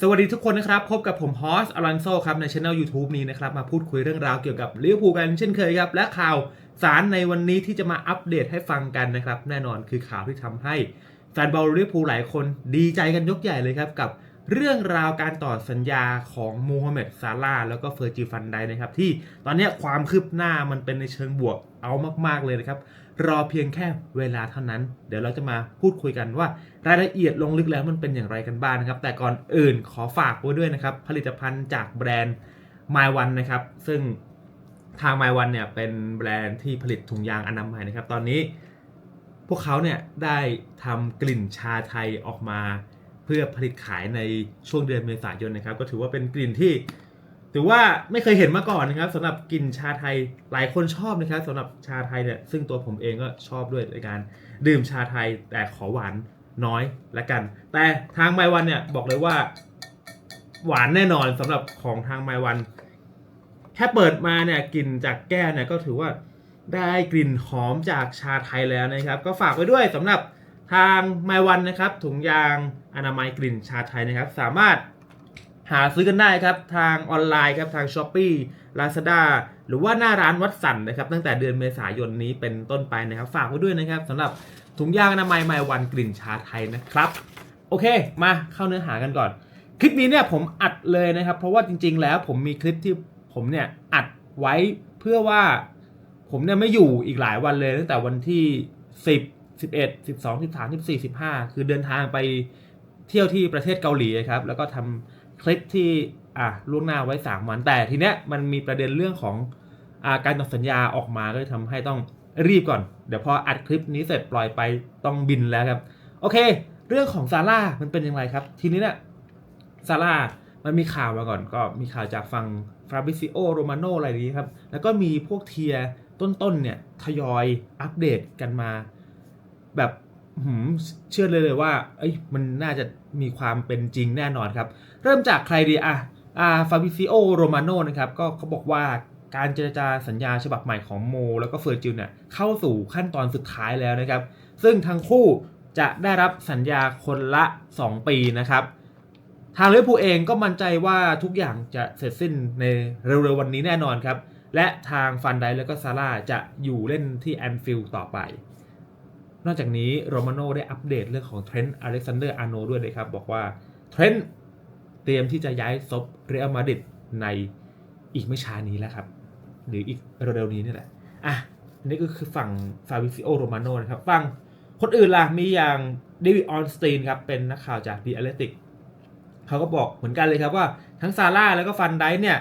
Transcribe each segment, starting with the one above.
สวัสดีทุกคนนะครับ พบกับผมฮอสอลันโซครับในช anel YouTube นี้นะครับ มาพูดคุยเรื่องราวเกี่ยวกับลิเวอร์พูลกันเช่นเคยครับ และข่าวสารในวันนี้ที่จะมาอัปเดตให้ฟังกันนะครับ แน่นอนคือข่าวที่ทำให้แฟนบอลลิเวอร์พูลหลายคนดีใจกันยกใหญ่เลยครับ กับเรื่องราวการต่อสัญญาของมูฮัมเหม็ดซาลาห์แล้วก็เฟอร์จิฟันไดนะครับที่ตอนนี้ความคืบหน้ามันเป็นในเชิงบวกเอามาก ๆเลยนะครับ รอเพียงแค่เวลาเท่านั้น เดี๋ยวเราจะมาพูดคุยกันว่ารายละเอียดลงลึกแล้วมันเป็นอย่างไรกันบ้างนะครับ แต่ก่อนอื่นขอฝากไว้ด้วยนะครับ ผลิตภัณฑ์จากแบรนด์ My One นะครับ ซึ่งทาง My One เนี่ยเป็นแบรนด์ที่ผลิตถุงยางอนามัยนะครับ ตอนนี้พวกเขาเนี่ยได้ทำกลิ่นชาไทยออกมา เพื่อผลิตขายในช่วงเดือนเมษายนนะครับ ก็ถือว่าเป็นกลิ่นที่ ถือว่าไม่เคยเห็นมาก่อนนะครับสำหรับกลิ่นชาไทยหลายคนชอบนะครับสำหรับชาไทยเนี่ยซึ่งตัวผมเองก็ชอบด้วยในการดื่มชาไทยแต่ขอหวานน้อยละกัน แต่ทางไมวันเนี่ยบอกเลยว่า หวานแน่นอนสำหรับของทางไมวันแค่เปิดมาเนี่ยกลิ่นจากแก้วเนี่ยก็ถือว่าได้กลิ่นหอมจากชาไทยแล้วนะครับ ก็ฝากไว้ด้วยสำหรับทางไมวันนะครับ ถุงยางอนามัยกลิ่นชาไทยนะครับ สามารถ หาซื้อกันได้ครับทางออนไลน์ครับทาง s h อ p e e Lazada หรือว่าหน้าร้านวัดสันนะครับตั้งแต่เดือนเมษายนนี้เป็นต้นไปนะครับฝากไว้ด้วยนะครับสำหรับถุงยางอนามัยไมวันกลิ่นชาไทยนะครับโอเคมาเข้าเนื้อหากันก่อน คลิปนี้เนี่ยผมอัดเลยนะครับ เพราะว่าจริง ๆ แล้วผมมีคลิปที่ผมเนี่ยอัดไว้เพื่อว่าผมเนี่ยไม่อยู่อีกหลายวันเลยตั้งแต่วันที่ 10 11 12 13 14 15 คือเดินทางไปเที่ยวที่ประเทศเกาหลีครับแล้วก็ทำ คลิปที่อะล่วงหน้าไว้ 3 วัน แต่ทีเนี้ยมันมีประเด็นเรื่องของอาการต่อสัญญาออกมาก็เลยทำให้ต้องรีบก่อน เดี๋ยวพออัดคลิปนี้เสร็จปล่อยไปต้องบินแล้วครับ โอเค เรื่องของซาร่ามันเป็นยังไงครับ ทีนี้เนี่ยซาร่ามันมีข่าวมาก่อนก็มีข่าวจากฝั่งฟราบิซิโอโรมาโนอะไรนี้ครับ แล้วก็มีพวกเทียต้นๆเนี่ยทยอยอัปเดตกันมา แบบ เชื่อเลยเลยว่าเอ้ยมันน่าจะมีความเป็นจริงแน่นอนครับ เริ่มจากใครดีอะอาฟาบิซิโอโรมาโนนะครับก็เขาบอกว่าการเจรจาสัญญาฉบับใหม่ของโม แล้วก็เฟอร์จิลเนี่ยเข้าสู่ขั้นตอนสุดท้ายแล้วนะครับ ซึ่งทั้งคู่จะได้รับสัญญาคนละ 2 ปีนะครับ ทางลิเวอร์พูลเองก็มั่นใจว่าทุกอย่างจะเสร็จสิ้นในเร็วๆวันนี้แน่นอนครับ และทางฟันไดแล้วก็ซาร่าจะอยู่เล่นที่แอนฟิลด์ต่อไป นอกจากนี้โรมาโน่ได้อัปเดตเรื่องของเทรนต์อเล็กซานเดอร์อาร์โนด้วยนะครับ บอกว่าเทรนต์เตรียมที่จะย้ายซบเรอัลมาดริดในอีกไม่ช้านี้แล้วครับ หรืออีกเร็วๆนี้นี่แหละอะนนี้ก็คือฝั่งฟาบิซิโอโรมาโนนะครับฝั่งคนอื่นล่ะมีอย่างเดวิดออนสตีนครับเป็นนักข่าวจากดี a อ l เลติกเขาก็บอกเหมือนกันเลยครับว่าทั้งซาร่าแล้วก็ฟันไดเนี่ย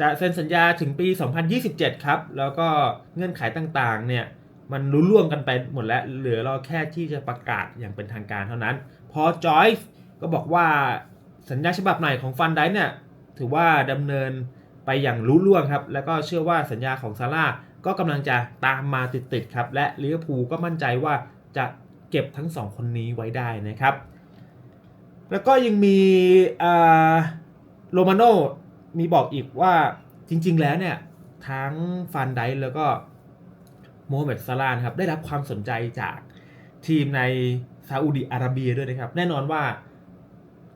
จะเซ็นสัญญาถึงปี 2027 ครับ แล้วก็เงื่อนไขต่างๆเนี่ย มันรู้ล่วงกันไปหมดแล้ว เหลือเราแค่ที่จะประกาศอย่างเป็นทางการเท่านั้น พอจอยส์ก็บอกว่าสัญญาฉบับใหม่ของฟันไดเนี่ยถือว่าดำเนินไปอย่างรู้ล่วงครับ แล้วก็เชื่อว่าสัญญาของซาร่าก็กำลังจะตามมาติดๆครับ และลิเวอร์พูลก็มั่นใจว่าจะเก็บทั้งสองคนนี้ไว้ได้นะครับ แล้วก็ยังมีโรมาโนมีบอกอีกว่าจริงๆแล้วเนี่ยทั้งฟันไดแล้วก็ โมฮัมเหม็ดซาลาห์ครับได้รับความสนใจจากทีมในซาอุดิอาระเบียด้วยนะครับ แน่นอนว่า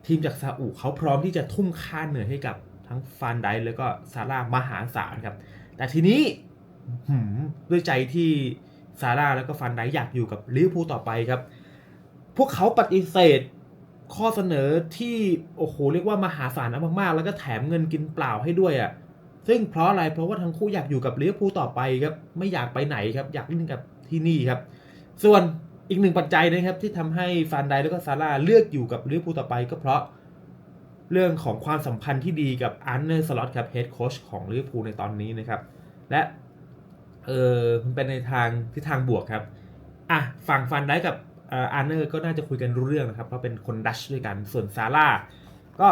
ทีมจากซาอุเขาพร้อมที่จะทุ่มค่าเหนื่อยให้กับทั้งฟันไดแล้วก็ซาร่ามหาศาลครับ แต่ทีนี้ด้วยใจที่ซาร่าแล้วก็ฟันไดอยากอยู่กับลิเวอร์พูลต่อไปครับ พวกเขาปฏิเสธข้อเสนอที่โอ้โหเรียกว่ามหาศาลมากๆ แล้วก็แถมเงินกินเปล่าให้ด้วยอะ่ะ ซึ่งเพราะอะไรเพราะว่าทั้งคู่อยากอยู่กับลิเวอร์พูลต่อไปครับไม่อยากไปไหนครับอยากเล่นกับที่นี่ครับ ส่วนอีกหนึ่งปัจจัยนะครับที่ทำให้ฟานไดแล้วก็ซาร่าเลือกอยู่กับลิเวอร์พูลต่อไปก็เพราะเรื่องของความสัมพันธ์ที่ดีกับอาร์เนอร์สล็อตครับเฮดโค้ชของลิเวอร์พูลในตอนนี้นะครับ และเออมันเป็นในทางทิศทางบวกครับอะฝั่งฟันไดกับอาร์เนอร์ก็น่าจะคุยกันรู้เรื่องนะครับ เพราะเป็นคนดัชด้วยกันส่วนซาร่าก็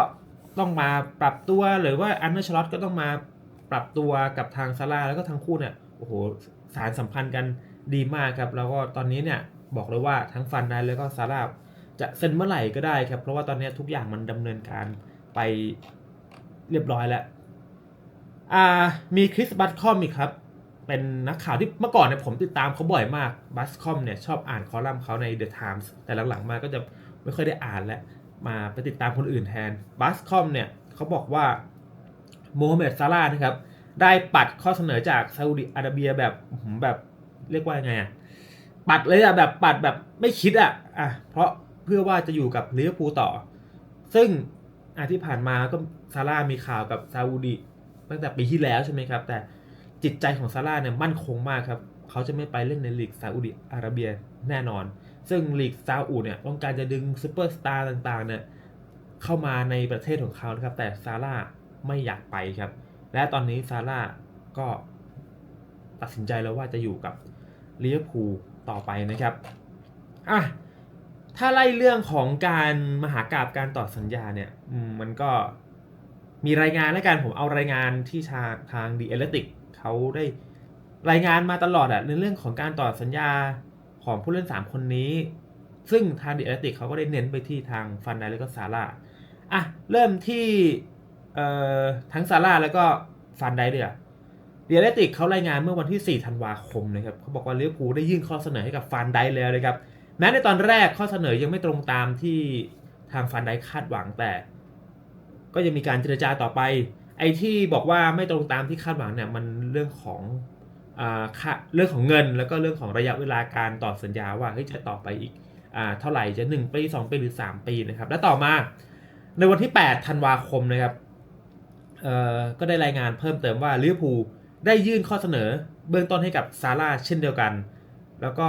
ต้องมาปรับตัวหรือว่าอาร์เนอร์ชลอตก็ต้องมา ปรับตัวกับทางซาร่าแล้วก็ทั้งคู่เนี่ยโอ้โหสารสัมพันธ์กันดีมากครับแล้วก็ตอนนี้เนี่ยบอกเลยว่าทั้งฟันไดแล้วก็ซาร่าจะเซ็นเมื่อไหร่ก็ได้ครับ เพราะว่าตอนนี้ทุกอย่างมันดำเนินการไปเรียบร้อยแล้วอ่ามีคริสบัตคอมอีกครับเป็นนักข่าวที่เมื่อก่อนเนี่ยผมติดตามเขาบ่อยมากบัสคอมเนี่ยชอบอ่านคอลัมน์เขาใน The Times แต่หลังๆมาก็จะไม่ค่อยได้อ่านแล้วมาไปติดตามคนอื่นแทนบัสคอมเนี่ยเขาบอกว่า โมฮัมเหม็ดซาร่านะครับ ได้ปัดข้อเสนอจากซาอุดิอาระเบียแบบแบบเรียกว่ายังไงอะปัดเลยอะแบบปัดแบบไม่คิดอะอะเพราะเพื่อว่าจะอยู่กับลิเวอร์พูลต่อ ซึ่งอะที่ผ่านมาก็ซาร่ามีข่าวกับซาอุดิตั้งแต่ปีที่แล้วใช่ไหมครับ แต่จิตใจของซาร่าเนี่ยมั่นคงมากครับเขาจะไม่ไปเล่นในลีกซาอุดิอาระเบียแน่นอน ซึ่งลีกซาอุเนี่ยต้องการจะดึงซูเปอร์สตาร์ต่างๆเนี่ยเข้ามาในประเทศของเขานะครับแต่ซาร่า ไม่อยากไปครับ และตอนนี้ซาร่าก็ตัดสินใจแล้วว่าจะอยู่กับเวอร์พูต่อไปนะครับอะถ้าไล่เรื่องของการมหากราบการต่อสัญญาเนี่ยมันก็มีรายงานแล้วกันผมเอารายงานที่ทางทางดีเอเลติกเขาได้รายงานมาตลอดอะในเรื่องของการต่อสัญญาของผู้เล่น 3 คนนี้ ซึ่งทางดีเอเลติกเขาก็ได้เน้นไปที่ทางฟันไดแล้วก็ซาร่าอะเริ่มที่ เอ่อทั้งซาร่าแล้วก็ฟันไดเดียเดียเลติกเขารายงานเมื่อวันที่ 4 ธันวาคมนะครับเขาบอกว่าลิเวอร์พูลได้ยื่นข้อเสนอให้กับฟันไดแล้วนะครับแม้ในตอนแรกข้อเสนอยังไม่ตรงตามที่ทางฟันไดคาดหวังแต่ ก็ยังมีการเจรจาต่อไป ไอ้ที่บอกว่าไม่ตรงตามที่คาดหวังเนี่ยมันเรื่องของอ่าค่าเรื่องของเงินแล้วก็เรื่องของระยะเวลาการต่อสัญญาว่าเฮ้ยจะต่อไปอีกอ่าเท่าไหร่จะ 1 ปี 2 ปีหรือ 3 ปีนะครับและต่อมาในวันที่ 8 ธันวาคมนะครับ ก็ได้รายงานเพิ่มเติมว่าลิเวอร์พูลได้ยื่นข้อเสนอเบื้องต้นให้กับซาร่าเช่นเดียวกัน แล้วก็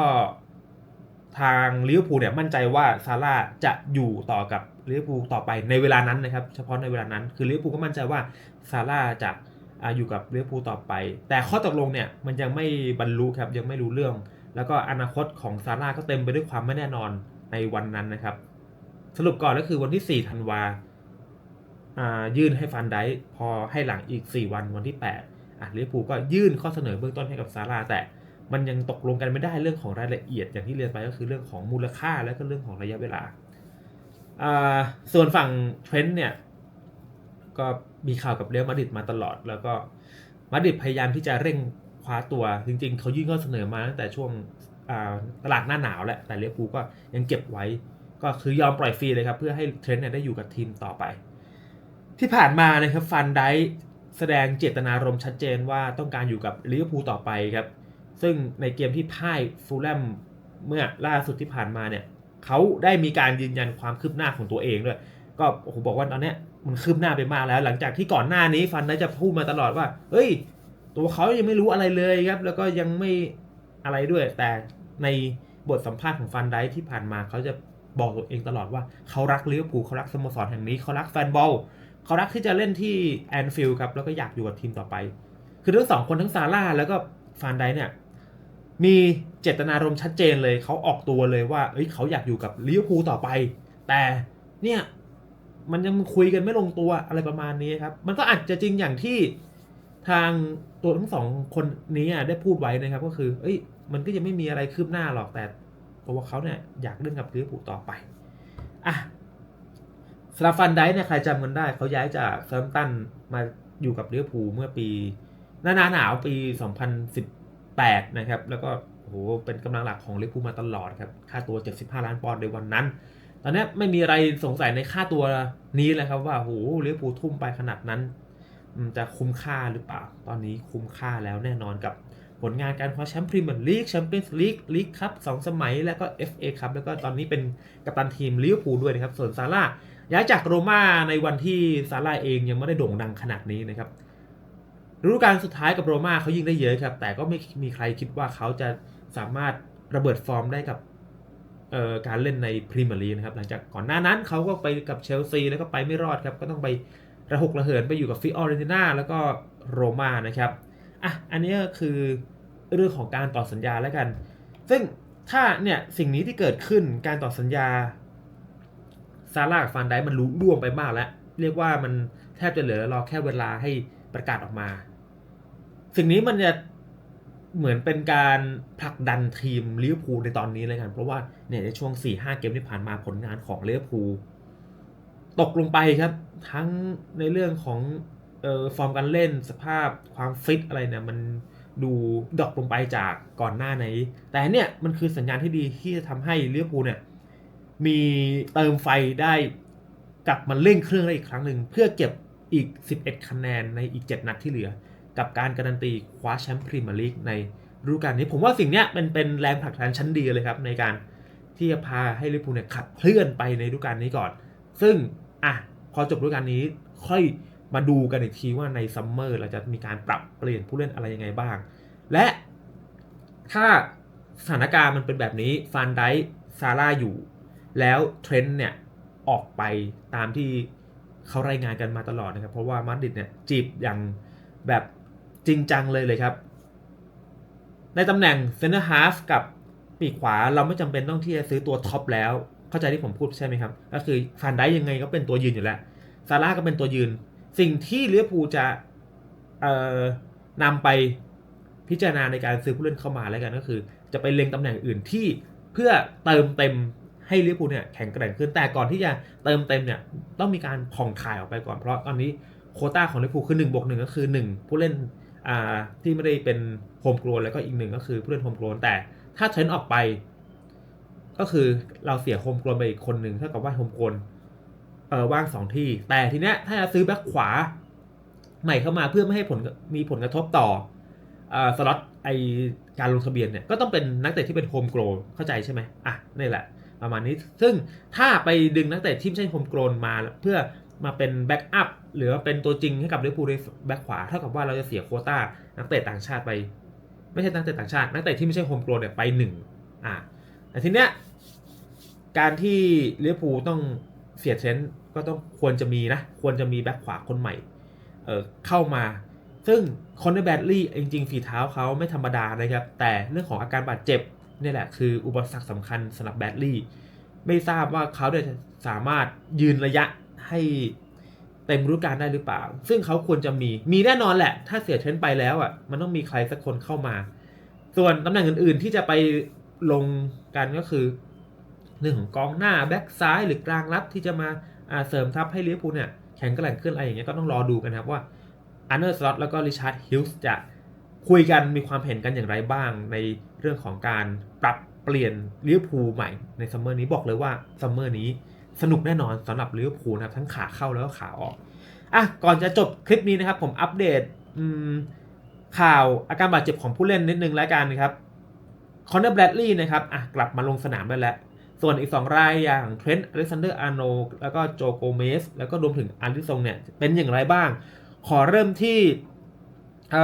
ทางลิเวอร์พูลเนี่ยมั่นใจว่าซาร่าจะอยู่ต่อกับลิเวอร์พูลต่อไปในเวลานั้นนะครับ เฉพาะในเวลานั้น คือลิเวอร์พูลก็มั่นใจว่าซาร่าจะอยู่กับลิเวอร์พูลต่อไป แต่ข้อตกลงเนี่ยมันยังไม่บรรลุครับยังไม่รู้เรื่อง แล้วก็อนาคตของซาร่าก็เต็มไปด้วยความไม่แน่นอนในวันนั้นนะครับ สรุปก่อนก็คือวันที่ 4 ธันวาอ่า ยื่นให้ฟันไดค์พอให้หลังอีก 4 วันวันที่8อะลิเวอร์พูลก็ยื่นข้อเสนอเบื้องต้นให้กับซาร่าแต่มันยังตกลงกันไม่ได้เรื่องของรายละเอียดอย่างที่เรียนไปก็คือเรื่องของมูลค่าและก็เรื่องของระยะเวลา ส่วนฝั่งเทรนต์เนี่ยก็มีข่าวกับเรอัลมาดริดมาตลอด แล้วก็มาดริดพยายามที่จะเร่งคว้าตัวจริง ๆเขายื่นข้อเสนอมาตั้งแต่ช่วงตลาดหน้าหนาวแหละแต่ลิเวอร์พูก็ยังเก็บไว้ ก็คือยอมปล่อยฟรีเลยครับเพื่อให้เทรนต์เนี่ยได้อยู่กับทีมต่อไป ที่ผ่านมานะครับฟันไดแสดงเจตนารมณ์ชัดเจนว่าต้องการอยู่กับลิเวอร์พูลต่อไปครับ ซึ่งในเกมที่พ่ายฟูลแลมเมื่อล่าสุดที่ผ่านมาเนี่ยเขาได้มีการยืนยันความคืบหน้าของตัวเองด้วย ก็โอ้โหบอกว่าตอนนี้มันคืบหน้าไปมากแล้ว หลังจากที่ก่อนหน้านี้ฟันได้จะพูดมาตลอดว่า เฮ้ย ตัวเขายังไม่รู้อะไรเลยครับ แล้วก็ยังไม่อะไรด้วย แต่ในบทสัมภาษณ์ของฟันได้ที่ผ่านมาเขาจะบอกตัวเองตลอดว่าเขารักลิเวอร์พูลเขารักสโมสรแห่งนี้เขารักแฟนบอล เขารักที่จะเล่นที่แอนฟิลด์ครับแล้วก็อยากอยู่กับทีมต่อไป คือทั้งสองคนทั้งซาร่าแล้วก็ฟันได้เนี่ยมีเจตนารมณ์ชัดเจนเลยเขาออกตัวเลยว่าเอ้ยเขาอยากอยู่กับลิเวอร์พูลต่อไป แต่เนี่ยมันยังคุยกันไม่ลงตัวอะไรประมาณนี้ครับ มันก็อาจจะจริงอย่างที่ทางตัวทั้งสองคนนี้ได้พูดไว้นะครับก็คือ เอ้ย มันก็ยังไม่มีอะไรคืบหน้าหรอกแต่ตัวเขาเนี่ยอยากเล่นกับลิเวอร์พูลต่อไปอะ สลาฟันไดเนี่ยใครจำกันได้ เขาย้ายจากเซมป์ตันมาอยู่กับลิเวอร์พูเมื่อปี หน้าหนาวหนาวปี 2018 นะครับ แล้วก็โอ้โหเป็นกำลังหลักของลิเวอร์พูมาตลอดครับ ค่าตัว 75 ล้านปอนด์ในวันนั้น ตอนนี้ไม่มีอะไรสงสัยในค่าตัวนี้เลยครับว่าโหลิเวอร์พูทุ่มไปขนาดนั้นจะคุ้มค่าหรือเปล่า ตอนนี้คุ้มค่าแล้วแน่นอนกับผลงานการคว้าแชมป์พรีเมียร์ลีกแชมเปี้ยนส์ลีกลีกคัพสองสมัย แล้วก็ FA ครับแล้วก็ตอนนี้เป็นกัปตันทีมลิเวอร์พูลด้วยนะครับ ส่วนซาร่า ย้ายจากโรม่าในวันที่ซาร่าเองยังไม่ได้โด่งดังขนาดนี้นะครับฤดูกาลสุดท้ายกับโรม่าเขายิงได้เยอะครับ แต่ก็ไม่มีใครคิดว่าเขาจะสามารถระเบิดฟอร์มได้กับการเล่นในพรีเมียร์ลีกนะครับ หลังจากก่อนหน้านั้นเขาก็ไปกับเชลซีแล้วก็ไปไม่รอดครับ ก็ต้องไประหกระเหินไปอยู่กับฟิออเรนติน่าแล้วก็โรม่านะครับอะอันนี้ก็คือเรื่องของการต่อสัญญาแล้วกัน ซึ่งถ้าเนี่ยสิ่งนี้ที่เกิดขึ้นการต่อสัญญา ซาร่ากับฟานไดมันรู้ร่วมไปมากแล้ว เรียกว่ามันแทบจะเหลือรอแค่เวลาให้ประกาศออกมา สิ่งนี้มันจะเหมือนเป็นการผลักดันทีมลิเวอร์พูลในตอนนี้เลยกัน เพราะว่าเนี่ยในช่วง 4-5 เกมที่ผ่านมาผลงานของลิเวอร์พูลตกลงไปครับ ทั้งในเรื่องของออฟอร์มการเล่นสภาพความฟิตอะไรเนี่ยมันดูดรอปลงไปจากก่อนหน้านี้แต่เนี่ยมันคือสัญญาณที่ดีที่จะทำให้ลิเวอร์พูลเนี่ย มีเติมไฟได้กลับมาเร่งเครื่องได้อีกครั้งหนึ่ง เพื่อเก็บอีก 11 คะแนนในอีก 7 นัดที่เหลือ กับการการันตีคว้าแชมป์พรีเมียร์ลีกในฤดูกาลนี้ ผมว่าสิ่งนี้เป็นเป็นแรงผลักดันชั้นดีเลยครับ ในการที่จะพาให้ลิเวอร์พูลเนี่ยขับเคลื่อนไปในฤดูกาลนี้ก่อน ซึ่งอะพอจบฤดูกาลนี้ค่อยมาดูกันอีกทีว่าในซัมเมอร์เราจะมีการปรับเปลี่ยนผู้เล่นอะไรยังไงบ้าง และถ้าสถานการณ์มันเป็นแบบนี้ฟานไดซาร่าอยู่ แล้วเทรนด์เนี่ยออกไปตามที่เขารายงานกันมาตลอดนะครับ เพราะว่ามาดริดเนี่ยจีบอย่างแบบจริงจังเลยเลยครับ ในตำแหน่งเซนเตอร์ฮาฟกับปีกขวาเราไม่จำเป็นต้องที่จะซื้อตัวท็อปแล้ว เข้าใจที่ผมพูดใช่ไหมครับ ก็คือฟานไดยังไงก็เป็นตัวยืนอยู่แล้วซาร่าก็เป็นตัวยืน สิ่งที่ลิเวอร์พูลจะนำไปพิจารณาในการซื้อผู้เล่นเข้ามาแล้วกันก็คือ จะไปเล็งตำแหน่งอื่นที่เพื่อเติมเต็ม ให้ลิเวอร์พูลเนี่ยแข็งแกร่งขึ้นแต่ก่อนที่จะเติมเต็มเนี่ยต้องมีการผ่องถ่ายออกไปก่อนเพราะตอนนี้โคต้าของลิเวอร์พูลคือ1บวกหก็คือ 1 ผู้เล่นอ่าที่ไม่ได้เป็นโฮมโกลนแล้วก็อีกหนึ่งก็คือผู้เล่นโฮมโกลนแต่ถ้าเทรนด์ออกไป ก็คือเราเสียโฮมโกลนไปอีกคนหนึ่งเท่ากับว่าโฮมโกลนเออว่างสองที่ แต่ทีเนี้ยถ้าจะซื้อแบ็คขวา ใหม่เข้ามาเพื่อไม่ให้ผลมีผลกระทบต่อสล็อตไอการลงทะเบียนเนี่ยก็ต้องเป็นนักเตะที่เป็นโฮมโกลเข้าใจใช่ไหมอะนี่แหละ ประมาณนี้ ซึ่งถ้าไปดึงนักเตะที่ไม่ใช่โฮมโกลนมาเพื่อมาเป็นแบ็กอัพหรือว่าเป็นตัวจริงให้กับลิเวอร์พูลในแบ็กขวาเท่ากับว่าเราจะเสียโคต้านักเตะต่างชาติไป ไม่ใช่นักเตะต่างชาติ นักเตะที่ไม่ใช่โฮมโกลนเนี่ยไปหนึ่งอะแต่ทีเนี้ยการที่ลิเวอร์พูลต้องเสียเทรนด์ก็ต้องควรจะมีนะ ควรจะมีแบ็กขวาคนใหม่เออเข้ามา ซึ่งคอนเนอร์แบดลี่จริงๆฝีเท้าเขาไม่ธรรมดานะครับ แต่เรื่องของอาการบาดเจ็บ นี่แหละคืออุปสรรคสำคัญสำหรับแบดลี่ ไม่ทราบว่าเขาจะสามารถยืนระยะให้เต็มฤดูกาลได้หรือเปล่า ซึ่งเขาควรจะมี มีแน่นอนแหละ ถ้าเสียเทรนไปแล้วอะ มันต้องมีใครสักคนเข้ามา ส่วนตำแหน่งอื่นๆที่จะไปลงกันก็คือ เรื่องของกองหน้าแบ็กซ้ายหรือกลางรับที่จะมาเสริมทัพให้ลิเวอร์พูลเนี่ยแข็งแกร่งขึ้นอะไรอย่างเงี้ยก็ต้องรอดูกันครับว่าอันเดอร์สล็อตแล้วก็ริชาร์ดฮิลส์จะคุยกันมีความเห็นกันอย่างไรบ้างใน เรื่องของการปรับเปลี่ยนลิเวอร์พูลใหม่ในซัมเมอร์นี้บอกเลยว่าซัมเมอร์นี้สนุกแน่นอนสำหรับลิเวอร์พูลนะครับทั้งขาเข้าแล้วก็ขาออกอะก่อนจะจบคลิปนี้นะครับ ผมอัปเดตข่าวอาการบาดเจ็บของผู้เล่นนิดนึงแล้วกันนะครับคอนเนอร์แบรดลีย์นะครับอะกลับมาลงสนามได้แล้ว ส่วนอีก 2 รายอย่างเทรนต์อเล็กซานเดอร์อาร์โนแล้วก็โจโกเมส แล้วก็รวมถึงอาริซงเนี่ย เป็นอย่างไรบ้าง ขอเริ่มที่อ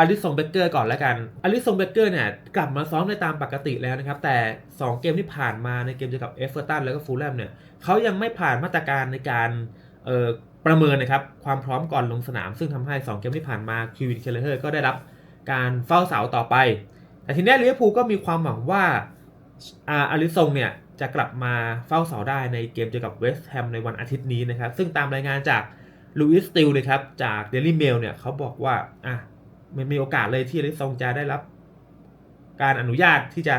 าริสซงเบเกอร์ก่อนแล้วกันอาริซงเบเกอร์เนี่ยกลับมาซ้อมในตามปกติแล้วนะครับ แต่ 2 เกมที่ผ่านมาในเกมเจอกับเอฟเวอร์ตันแล้วก็ฟูลแลมเนี่ยเขายังไม่ผ่านมาตรการในการประเมินนะครับความพร้อมก่อนลงสนาม ซึ่งทำให้ 2 เกมที่ผ่านมาคิวินเคเลเฮอร์ก็ได้รับการเฝ้าเสาต่อไป แต่ทีนี้ลิเวอร์พูลก็มีความหวังว่าอาริซงเนี่ยจะกลับมาเฝ้าเสาได้ในเกมเจอกับเวสต์แฮมในวันอาทิตย์นี้นะครับ ซึ่งตามรายงานจากลูอิสติลเลยครับจากเดลี่เมลเนี่ยเขาบอกว่าอะ มันมีโอกาสเลยที่อลิซองจะได้รับ การอนุญาตที่จะ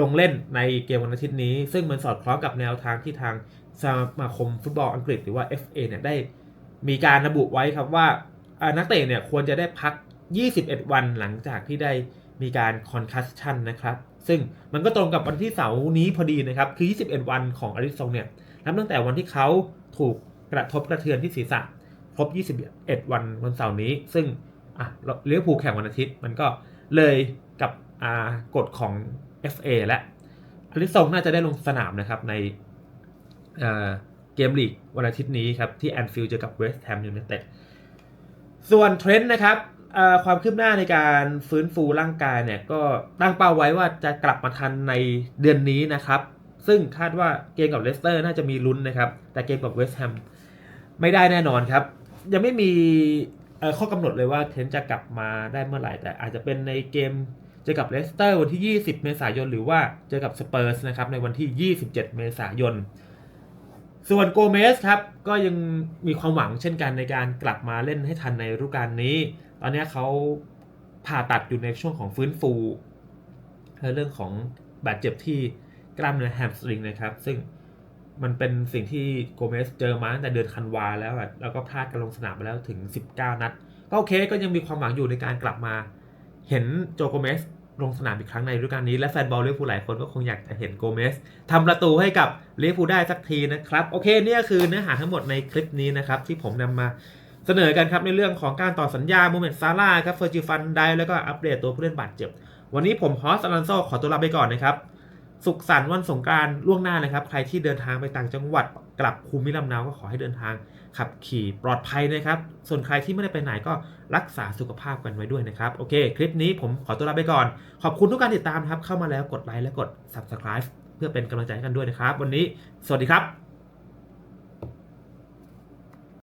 ลงเล่นในเกมวันอาทิตย์นี้ ซึ่งมันสอดคล้องกับแนวทางที่ทางสมาคมฟุตบอลอังกฤษหรือว่า FA เนี่ยได้มีการระบุไว้ครับว่านักเตะเนี่ยควรจะได้พัก 21 วันหลังจากที่ได้มีการคอนคัสชันนะครับ ซึ่งมันก็ตรงกับวันที่เสาร์นี้พอดีนะครับ คือ 21 วันของอลิซองเนี่ยนับตั้งแต่วันที่เขาถูกกระทบกระเทือนที่ศีรษะครบ 21 วันวันเสาร์นี้ ซึ่ง อะเลี้ยวผูแข่งวันอาทิตย์ มันก็เลยกับอ่ากฎของ FA และอลิซงน่าจะได้ลงสนามนะครับในเกมลีกวันอาทิตย์นี้ครับ ที่แอนฟิลด์เจอกับเวสต์แฮมยูไนเต็ดส่วนเทรนด์นะครับความคืบหน้าในการฟื้นฟูร่างกายเนี่ยก็ตั้งเป้าไว้ว่าจะกลับมาทันในเดือนนี้นะครับ ซึ่งคาดว่าเกมกับเลสเตอร์น่าจะมีลุ้นนะครับ แต่เกมกับเวสต์แฮมไม่ได้แน่นอนครับ ยังไม่มี ข้อกำหนดเลยว่าเทนจะกลับมาได้เมื่อไหร่ แต่อาจจะเป็นในเกมเจอกับเลสเตอร์วันที่ 20 เมษายน หรือว่าเจอกับสเปอร์สนะครับในวันที่ 27 เมษายน ส่วนโกเมสครับ ก็ยังมีความหวังเช่นกันในการกลับมาเล่นให้ทันในฤดูกาลนี้ ตอนนี้เขาผ่าตัดอยู่ในช่วงของฟื้นฟูเรื่องของบาดเจ็บที่กล้ามเนื้อแฮมสตริงนะครับ ซึ่ง มันเป็นสิ่งที่โกเมสเจอมาตั้งแต่เดือนธันวาแล้วแล้วก็พลาดการลงสนามไปแล้วถึง 19 นัด ก็โอเคก็ยังมีความหวังอยู่ในการกลับมา เห็นโจโกเมสลงสนามอีกครั้งในฤดูกาลนี้ และแฟนบอลลิเวอร์พูลหลายคนก็คงอยากจะเห็นโกเมสทำประตูให้กับลิเวอร์พูลได้สักทีนะครับ โอเคเนี่ยคือเนื้อหาทั้งหมดในคลิปนี้นะครับที่ผมนำมาเสนอกันครับในเรื่องของการต่อสัญญาโมเมนต์ซาร่าครับเฟอร์จิฟันไดแล้วก็อัปเดตตัวผู้เล่นบาดเจ็บ วันนี้ผมฮอสอลันโซขอตัวลาไปก่อนนะครับ สุขสันต์วันสงการล่วงหน้านะครับ ใครที่เดินทางไปต่างจังหวัดกลับภูมิลำเนาก็ขอให้เดินทางขับขี่ปลอดภัยนะครับ ส่วนใครที่ไม่ได้ไปไหนก็รักษาสุขภาพกันไว้ด้วยนะครับ โอเค คลิปนี้ผมขอตัวลาไปก่อน ขอบคุณทุกการติดตามครับ เข้ามาแล้วกดไลค์และกด subscribe เพื่อเป็นกำลังใจให้กันด้วยนะครับ วันนี้ สวัสดีครับ